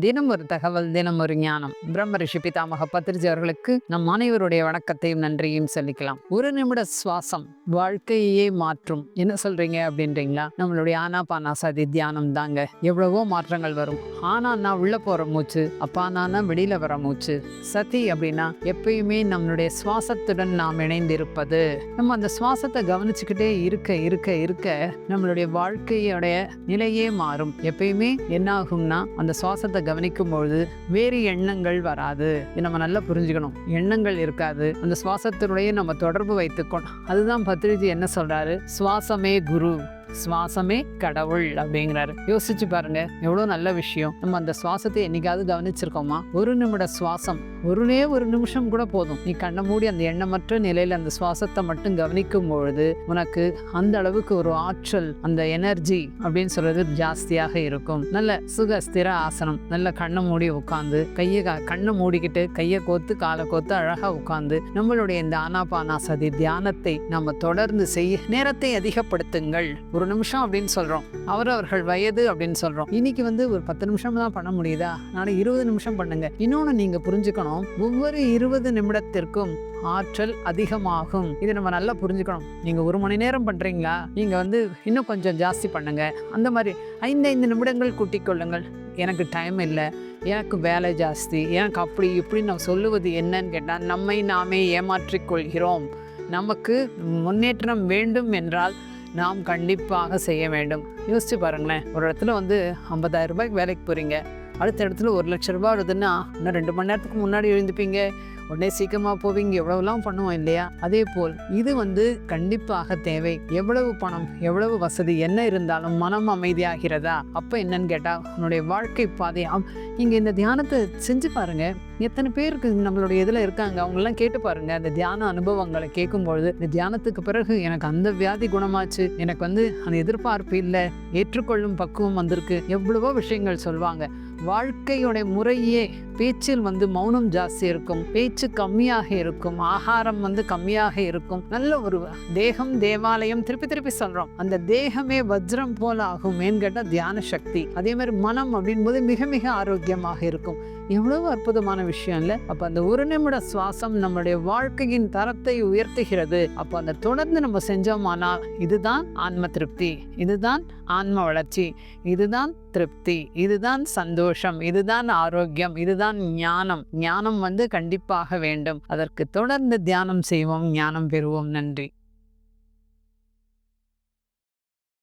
தினம் ஒரு தகவல் தினம் ஒரு ஞானம். பிரம்ம ரிஷி பிதாமக பத்திரிஜி அவர்களுக்கு நம் அனைவருடைய வணக்கத்தையும் நன்றியும் சொல்லிக்கலாம் ஒரு நிமிட சுவாசம் வாழ்க்கையே மாற்றும். என்ன சொல்றீங்க அப்படின்றீங்களா? நம்மளுடைய ஆனா சதி தியானம் தாங்க. எவ்வளவோ மாற்றங்கள் வரும். ஆனான்னா உள்ள போற மூச்சு அப்பானா வெளியில வர மூச்சு. சதி அப்படின்னா எப்பயுமே நம்மளுடைய சுவாசத்துடன் நாம் இணைந்திருப்பது. நம்ம அந்த சுவாசத்தை கவனிச்சுக்கிட்டே இருக்க இருக்க இருக்க நம்மளுடைய வாழ்க்கையோடைய நிலையே மாறும். எப்பயுமே என்ன ஆகும்னா அந்த சுவாசத்தை கவனிக்கும் பொழுது வேறு எண்ணங்கள் வராது. நம்ம நல்லா புரிஞ்சுக்கணும். எண்ணங்கள் இருக்காது. அந்த சுவாசத்தினுடைய நம்ம தொடர்பு வைத்துக்கணும் அதுதான் பத்ரிஜி என்ன சொல்றாரு? சுவாசமே குரு சுவாசமே கடவுள் அப்படிங்கிறாரு. யோசிச்சு பாருங்க எவ்வளோ நல்ல விஷயம். நம்ம அந்த சுவாசத்தை என்னைக்காவது கவனிச்சிருக்கோமா? ஒரு நிமிட சுவாசம். ஒருனே ஒரு நிமிஷம் கூட போதும். நீ கண்ணை மூடி அந்த எண்ணமற்ற நிலையில் அந்த சுவாசத்தை மட்டும் கவனிக்கும் பொழுது உனக்கு அந்த அளவுக்கு ஒரு ஆற்றல் அந்த எனர்ஜி அப்படின்னு சொல்றது ஜாஸ்தியாக இருக்கும். நல்ல சுக ஸ்திர ஆசனம். நல்ல கண்ணை மூடி உட்காந்து கையை கண்ணை மூடிக்கிட்டு கையை கோத்து காலை கோத்து அழகாக உட்காந்து நம்மளுடைய இந்த ஆனாபானாசதி தியானத்தை நம்ம தொடர்ந்து செய்ய நேரத்தை அதிகப்படுத்துங்கள். ஒரு நிமிஷம் அப்படின்னு சொல்றோம். அவரவர்கள் வயது அப்படின்னு சொல்றோம். இன்னைக்கு வந்து ஒரு பத்து நிமிஷம் தான் பண்ண முடியுதா? நாளைக்கு இருபது நிமிஷம் பண்ணுங்க. இன்னொன்று நீங்க புரிஞ்சுக்கணும். ஒவ்வொரு இருபது நிமிடத்திற்கும் ஆற்றல் அதிகமாகும். இதை நம்ம நல்லா புரிஞ்சுக்கணும். நீங்க ஒரு மணி நேரம் பண்றீங்களா? நீங்க வந்து இன்னும் கொஞ்சம் ஜாஸ்தி பண்ணுங்க. அந்த மாதிரி ஐந்து ஐந்து நிமிடங்கள் கூட்டிக் கொள்ளுங்கள். எனக்கு டைம் இல்லை. எனக்கு வேலை ஜாஸ்தி. எனக்கு அப்படி இப்படி நான் சொல்லுவது என்னன்னு கேட்டால் நம்மை நாமே ஏமாற்றிக்கொள்கிறோம் நமக்கு முன்னேற்றம் வேண்டும் என்றால் நாம் கண்டிப்பாக செய்ய வேண்டும். யோசிச்சு பாருங்களேன். ஒரு இடத்துல வந்து 50000 ரூபாய்க்கு வேலைக்கு போகிறீங்க அடுத்த இடத்துல ஒரு லட்ச ரூபா வருதுன்னா இன்னும் ரெண்டு மணி நேரத்துக்கு முன்னாடி எழுந்துப்பீங்க உடனே சீக்கிரமாக போவீங்க. எவ்வளவுலாம் பண்ணுவோம் இல்லையா? அதே போல் இது வந்து கண்டிப்பாக தேவை. எவ்வளவு பணம் எவ்வளவு வசதி என்ன இருந்தாலும் மனம் அமைதியாகிறதா? அப்போ என்னன்னு கேட்டால் உன்னுடைய வாழ்க்கை பாதையாம் இங்கே இந்த தியானத்தை செஞ்சு பாருங்க. எத்தனை பேருக்கு நம்மளுடைய இதில் இருக்காங்க? அவங்களாம் கேட்டு பாருங்க. அந்த தியான அனுபவங்களை கேட்கும்பொழுது இந்த தியானத்துக்கு பிறகு எனக்கு அந்த வியாதி குணமாச்சு. எனக்கு வந்து அந்த எதிர்பார்ப்பு இல்லை. ஏற்றுக்கொள்ளும் பக்குவம் வந்திருக்கு. எவ்வளவோ விஷயங்கள் சொல்லுவாங்க. வாழ்க்கையுடைய முறையே பேச்சில் வந்து மௌனம் ஜாஸ்தி இருக்கும் பேச்சு கம்மியாக இருக்கும் ஆகாரம் வந்து கம்மியாக இருக்கும். நல்ல ஒரு தேகம் தேவாலயம் திருப்பி திருப்பி சொல்றோம். அந்த தேகமே வஜ்ரம் போல ஆகும் ஏன்னு கேட்டால் தியான சக்தி. அதே மாதிரி மனம் அப்படின்போது மிக மிக ஆரோக்கியமாக இருக்கும். எவ்வளவு அற்புதமான விஷயம் இல்லை? அப்போ அந்த ஒரு நிமிட சுவாசம் நம்மளுடைய வாழ்க்கையின் தரத்தை உயர்த்துகிறது. அப்போ அந்த தொடர்ந்து நம்ம செஞ்சோமானால் இதுதான் ஆன்ம திருப்தி. இதுதான் ஆன்ம வளர்ச்சி. இதுதான் திருப்தி. இதுதான் சந்தோஷம். இதுதான் ஆரோக்கியம். இதுதான் ஞானம். ஞானம் வந்து கண்டிப்பாக வேண்டும். அதற்கு தொடர்ந்து தியானம் செய்வோம். ஞானம் பெறுவோம். நன்றி.